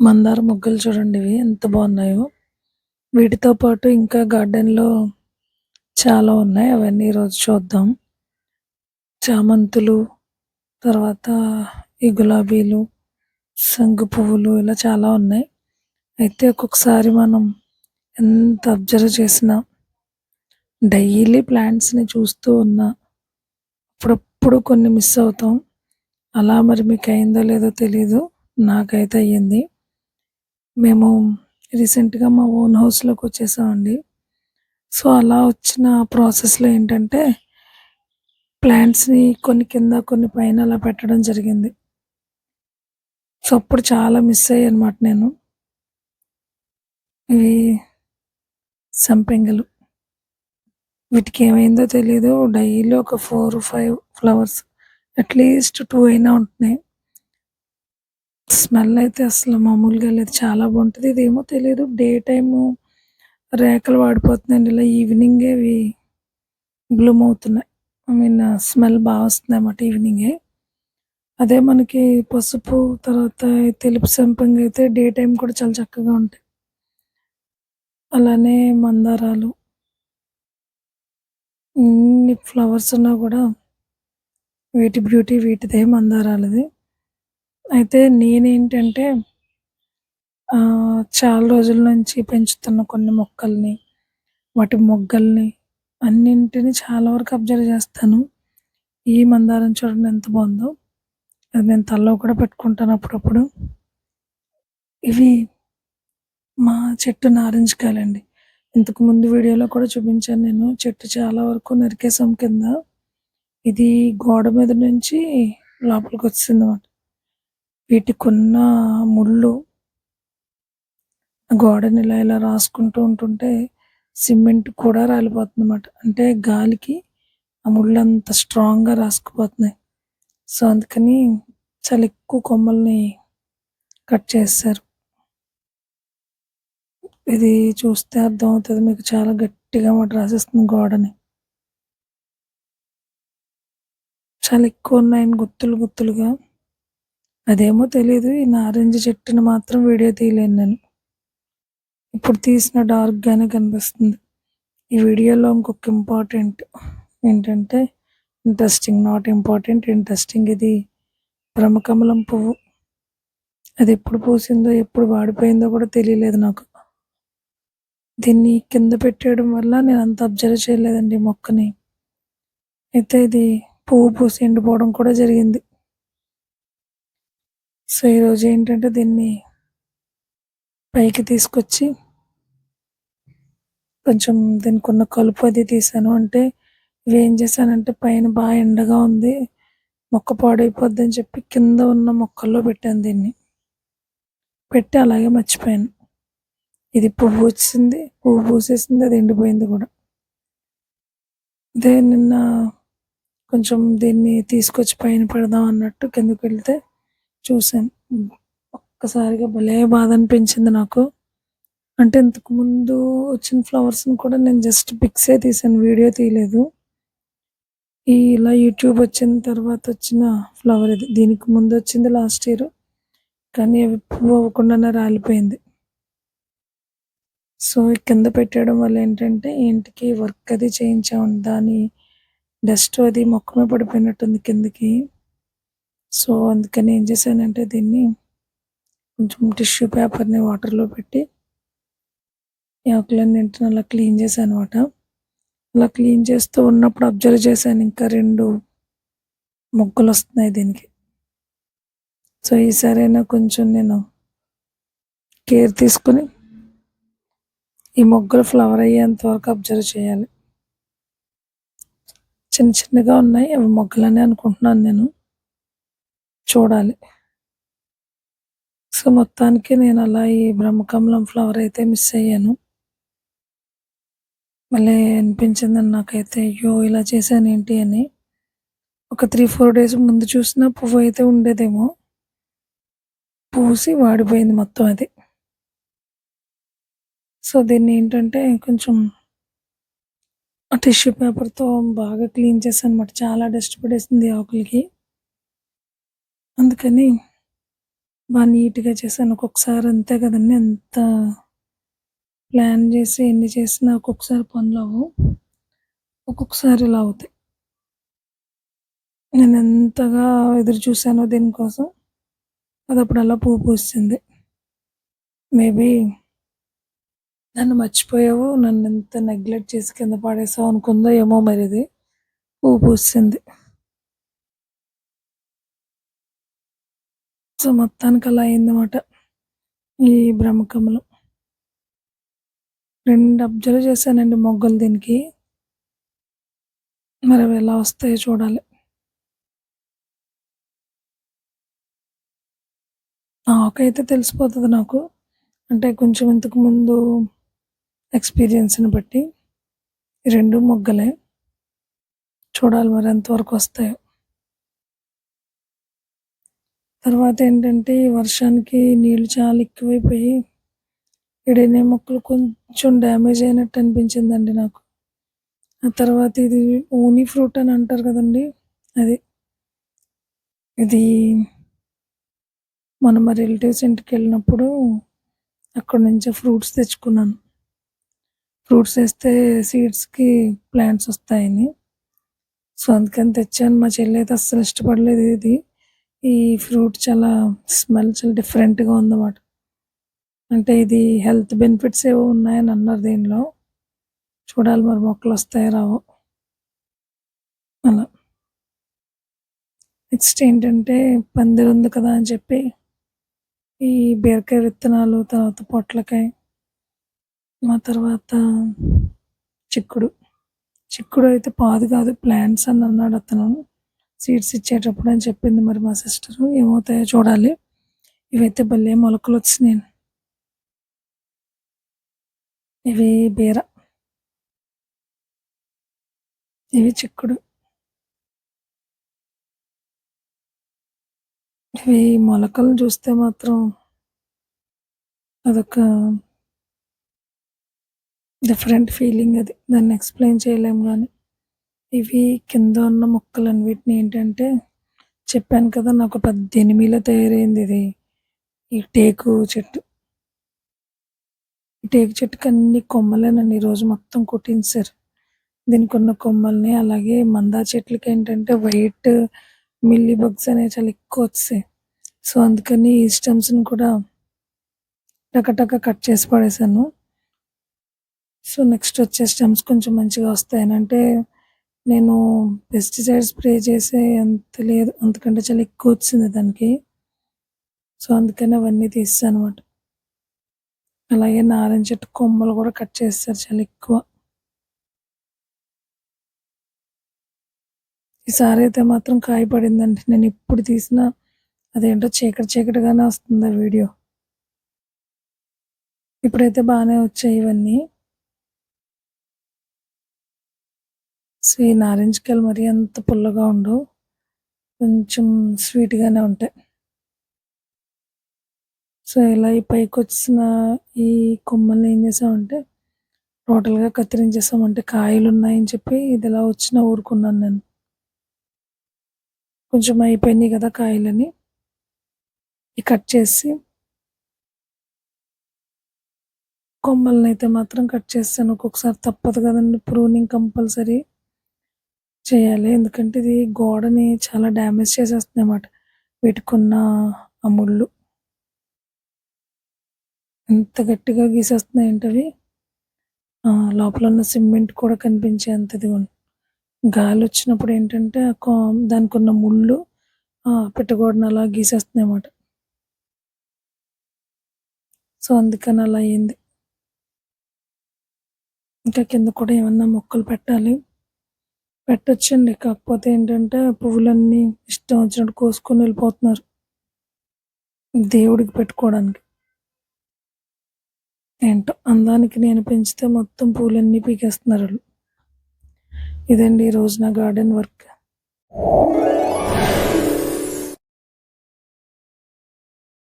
మందార మొగ్గలు చూడండి ఇవి ఎంత బాగున్నాయో. వీటితో పాటు ఇంకా గార్డెన్లో చాలా ఉన్నాయి అవన్నీ ఈరోజు చూద్దాం. చామంతులు తర్వాత ఈ గులాబీలు శంగు పువ్వులు ఇలా చాలా ఉన్నాయి. అయితే ఒక్కొక్కసారి మనం ఎంత అబ్జర్వ్ చేసినా డైలీ ప్లాంట్స్ని చూస్తూ ఉన్నా అప్పుడప్పుడు కొన్ని మిస్ అవుతాం. అలా మరి మీకు అయిందో లేదో తెలీదు నాకైతే అయ్యింది. మేము రీసెంట్గా మా ఓన్ హౌస్లోకి వచ్చేసామండి. సో అలా వచ్చిన ప్రాసెస్లో ఏంటంటే ప్లాంట్స్ని కొన్ని కింద కొన్ని పైన అలా పెట్టడం జరిగింది. సో అప్పుడు చాలా మిస్ అయ్యాయి అనమాట నేను. ఇవి సంపెంగలు. వీటికి ఏమైందో తెలియదు డైలీ ఒక four five flowers at least two అయినా ఉంటున్నాయి. స్మెల్ అయితే అసలు మామూలుగా లేదు. చాలా బాగుంటుంది. ఇదేమో తెలియదు డే టైము రేఖలు వాడిపోతున్నాయండి. ఇలా ఈవినింగే ఇవి బ్లూమ్ అవుతున్నాయి. ఐ మీన్ స్మెల్ బాగా వస్తుంది అన్నమాట ఈవినింగే అదే మనకి పసుపు తర్వాత తెలుపు సంపంగి అయితే డే టైం కూడా చాలా చక్కగా ఉంటాయి. అలానే మందారాలు. ఇన్ని ఫ్లవర్స్ ఉన్నా కూడా వీటి బ్యూటీ వీటిదే మందారాలది. అయితే నేనేంటంటే చాలా రోజుల నుంచి పెంచుతున్న కొన్ని మొక్కల్ని వాటి మొగ్గల్ని అన్నింటిని చాలా వరకు అబ్జర్వ్ చేస్తాను. ఈ మందారం చూడండి ఎంత బాగుందో. అది నేను తల్లో కూడా పెట్టుకుంటాను అప్పుడప్పుడు. ఇవి మా చెట్టు నారింజ కాయలండి ఇంతకు ముందు వీడియోలో కూడా చూపించాను నేను. చెట్టు చాలా వరకు నరికేసాం కింద. ఇది గోడ మీద నుంచి లోపలికి వచ్చింది అన్నమాట. వీటికున్న ముళ్ళు గోడని ఇలా ఇలా రాసుకుంటూ ఉంటుంటే సిమెంట్ కూడా రాలిపోతుంది అన్నమాట అంటే గాలికి ఆ ముళ్ళు అంత స్ట్రాంగ్గా రాసుకుపోతున్నాయి. సో అందుకని చాలా ఎక్కువ కొమ్మల్ని కట్ చేస్తారు ఇది చూస్తే అర్థం అవుతుంది మీకు చాలా గట్టిగా మాట రాసేస్తుంది గోడని. చాలా ఎక్కువ ఉన్నాయని గుత్తులు గుత్తులుగా. అదేమో తెలియదు ఈ నారింజ చెట్టుని మాత్రం వీడియో తీయలేను నేను. ఇప్పుడు తీసిన డార్క్గానే కనిపిస్తుంది. ఈ వీడియోలో ఇంకొక ఇంపార్టెంట్ ఏంటంటే ఇంట్రెస్టింగ్ నాట్ ఇంపార్టెంట్ ఇంట్రెస్టింగ్ ఇది బ్రహ్మకమలం పువ్వు. అది ఎప్పుడు పూసిందో ఎప్పుడు వాడిపోయిందో కూడా తెలియలేదు నాకు. దీన్ని కింద పెట్టేయడం వల్ల నేను అంత అబ్జర్వ్ చేయలేదండి మొక్కని. అయితే ఇది పువ్వు పూసి ఎండిపోవడం కూడా జరిగింది. సో ఈరోజు ఏంటంటే దీన్ని పైకి తీసుకొచ్చి కొంచెం దీనికి ఉన్న కలుపు అది తీసాను. అంటే ఇవి ఏం చేశానంటే పైన బాగా ఎండగా ఉంది మొక్క పాడైపోద్ది అని చెప్పి కింద ఉన్న మొక్కల్లో పెట్టాను దీన్ని. పెట్టి అలాగే మర్చిపోయాను. ఇది పువ్వు వచ్చింది పువ్వు పూసేసింది అది ఎండిపోయింది కూడా. అదే నిన్న కొంచెం దీన్ని తీసుకొచ్చి పైన పెడదాం అన్నట్టు కిందకి వెళ్తే చూశాను. ఒక్కసారిగా భలే బాధ అనిపించింది నాకు. అంటే ఇంతకు ముందు వచ్చిన ఫ్లవర్స్ని కూడా నేను జస్ట్ పిక్సే తీసాను వీడియో తీయలేదు. ఈ ఇలా యూట్యూబ్ వచ్చిన తర్వాత వచ్చిన ఫ్లవర్ ఇది. దీనికి ముందు వచ్చింది లాస్ట్ ఇయర్ కానీ అవి పువ్వు అవ్వకుండానే రాలిపోయింది. సో కింద పెట్టడం వల్ల ఏంటంటే ఇంటికి వర్క్ అది చేయించాము. దాని డస్ట్ అది మొక్కమే పడిపోయినట్టుంది కిందకి. సో అందుకని ఏం చేశానంటే దీన్ని కొంచెం టిష్యూ పేపర్ని వాటర్లో పెట్టి ఈ ఆకులన్నింటిని అలా క్లీన్ చేశాను అనమాట అలా క్లీన్ చేస్తూ ఉన్నప్పుడు అబ్జర్వ్ చేశాను ఇంకా రెండు మొగ్గలు వస్తున్నాయి దీనికి. సో ఈసారైనా కొంచెం నేను కేర్ తీసుకుని ఈ మొగ్గలు ఫ్లవర్ అయ్యేంత వరకు అబ్జర్వ్ చేయాలి. చిన్న చిన్నగా ఉన్నాయి అవి మొగ్గలని అనుకుంటున్నాను నేను. చూడాలి. సో మొత్తానికి నేను అలా ఈ బ్రహ్మకమలం ఫ్లవర్ అయితే మిస్ అయ్యాను. మళ్ళీ అనిపించిందని నాకైతే అయ్యో ఇలా చేశాను ఏంటి అని. ఒక త్రీ ఫోర్ డేస్ ముందు చూసిన పువ్వు అయితే ఉండేదేమో. పూసి వాడిపోయింది మొత్తం అది. సో దీన్ని ఏంటంటే కొంచెం టిష్యూ పేపర్తో బాగా క్లీన్ చేశాను అనమాట చాలా డస్ట్ పడేసింది ఆకులకి. అందుకని బాగా నీట్‌గా చేశాను. ఒక్కొక్కసారి అంతే కదండీ! ఎంత ప్లాన్ చేసి ఎన్ని చేసినా ఒక్కొక్కసారి పనులు అవ్వవు ఒక్కొక్కసారి ఇలా అవుతాయి. నేను ఎంతగా ఎదురు చూశానో దీనికోసం అదప్పుడు అలా పువ్వు పూసింది. మేబీ నన్ను మర్చిపోయావు, నన్ను ఎంత నెగ్లెక్ట్ చేసి కింద పడేసావు అనుకుందో ఏమో మరిది. పువ్వు పూసింది. సో, మొత్తానికి అలా అయిందన్నమాట. ఈ బ్రహ్మకమలం. రెండు అబ్జర్వ్ చేశానండి మొగ్గలు దీనికి. మరి అవి ఎలా వస్తాయో చూడాలి. ఆకైతే తెలిసిపోతుంది నాకు. అంటే కొంచెం ఇంతకు ముందు ఎక్స్‌పీరియన్స్‌ని బట్టి. రెండు మొగ్గలే. చూడాలి మరి ఎంతవరకు వస్తాయో. తర్వాత ఏంటంటే ఈ వర్షానికి నీళ్ళు చాలా ఎక్కువైపోయి ఈడనే మొక్కలు కొంచెం డ్యామేజ్ అయినట్టు అనిపించిందండి నాకు. ఆ తర్వాత ఇది ఓనీ ఫ్రూట్ అని అంటారు కదండీ! అది. ఇది మన మా రిలేటివ్స్ ఇంటికి వెళ్ళినప్పుడు అక్కడి నుంచే ఫ్రూట్స్ తెచ్చుకున్నాను. ఫ్రూట్స్ వేస్తే సీడ్స్‌కి ప్లాంట్స్ వస్తాయని. సో, అందుకని తెచ్చాను. మా చెల్లి అయితే అస్సలు ఇష్టపడలేదు ఇది. ఈ ఫ్రూట్ చాలా స్మెల్ చాలా డిఫరెంట్‌గా ఉందన్నమాట. అంటే ఇది హెల్త్ బెనిఫిట్స్ ఏవో ఉన్నాయని అన్నారు దీనిలో. చూడాలి మరి మొక్కలు మొక్కలొస్తాయో రావో. అలా. నెక్స్ట్ ఏంటంటే పందిరుంది కదా అని చెప్పి ఈ బీరకాయ విత్తనాలు, తర్వాత పొట్లకాయ, ఆ తర్వాత చిక్కుడు. చిక్కుడు అయితే పాదు కాదు ప్లాంట్స్ అని అన్నాడు అతను. సీడ్స్ ఇచ్చేటప్పుడు అని చెప్పింది మరి మా సిస్టరు. ఏమవుతాయో చూడాలి. ఇవైతే భలే మొలకలు వచ్చినాయి ఇవి బీర. ఇవి చిక్కుడు. ఇవి మొలకలు చూస్తే మాత్రం అదొక డిఫరెంట్ ఫీలింగ్ అది. దాన్ని ఎక్స్‌ప్లెయిన్ చేయలేము కానీ ఇవి కింద ఉన్న మొక్కలన్నిటిని ఏంటంటే చెప్పాను కదా! నాకు పద్దెనిమిదిలో తయారైంది ఇది. ఈ టేకు చెట్టు. ఈ టేకు చెట్టుకి అన్ని కొమ్మలేనండి ఈరోజు మొత్తం కొట్టేసారు. దీనికున్న కొమ్మల్ని అలాగే మందా చెట్లకి ఏంటంటే వైట్ మిల్లీ బగ్స్ అనేవి చాలా ఎక్కువ వచ్చాయి సో, అందుకని ఈ స్టెమ్స్‌ని కూడా టకటక కట్ చేసి పడేసాను. సో, నెక్స్ట్ వచ్చే స్టెమ్స్ కొంచెం మంచిగా వస్తాయని. అంటే నేను పెస్టిసైడ్ స్ప్రే చేసే అంత లేదు. అంతకంటే చాలా ఎక్కువ వచ్చింది దానికి. సో, అందుకని అవన్నీ తీసేసానన్నమాట. అలాగే నారింజ చెట్టు కొమ్మలు కూడా కట్ చేస్తారు చాలా ఎక్కువ. ఈసారి అయితే మాత్రం కాయ పడిందండి. నేను ఇప్పుడు తీసినా అదేంటో చీకటి చీకటిగానే వస్తుంది ఆ వీడియో. ఇప్పుడైతే బాగానే వచ్చాయి ఇవన్నీ. సో, ఈ నారింజకాయలు మరీ అంత పుల్లగా ఉండవు. కొంచెం స్వీట్‌గానే ఉంటాయి. సో, ఇలా ఈ పైకి వచ్చిన ఈ కొమ్మల్ని ఏం చేసామంటే టోటల్‌గా కత్తిరించేసామంటే కాయలు ఉన్నాయని చెప్పి ఇది ఇలా వచ్చిన ఊరుకున్నాను నేను. కొంచెం అయిపోయినాయి కదా కాయలని. కట్ చేసి కొమ్మలనైతే మాత్రం కట్ చేస్తాను ఒక్కొక్కసారి తప్పదు కదండి ప్రూనింగ్ కంపల్సరీ చేయాలి. ఎందుకంటే ఇది గోడని చాలా డ్యామేజ్ చేసేస్తుందన్నమాట. వీటికున్న ఆ ముళ్ళు. ఎంత గట్టిగా గీసేస్తున్నాయంటే అవి. లోపల ఉన్న సిమెంట్ కూడా కనిపించేంత ఇదిగోండి. గాలొచ్చినప్పుడు ఏంటంటే ఆ ఉన్న దానికున్న ముళ్ళు ఆహ్, అలా అలా గీసేస్తున్నాయన్నమాట. సో, అందుకని అలా అయింది. ఇంకా కింద కూడా ఏమన్నా మొక్కలు పెట్టాలి. పెట్టొచ్చండి. కాకపోతే ఏంటంటే పువ్వులన్నీ ఇష్టం వచ్చినట్టు కోసుకొని వెళ్ళిపోతున్నారు. దేవుడికి పెట్టుకోవడానికి. ఏంటో అందానికి నేను పెంచితే మొత్తం పూలన్నీ పీకేస్తున్నారు వాళ్ళు ఇదండి ఈరోజు నా గార్డెన్ వర్క్.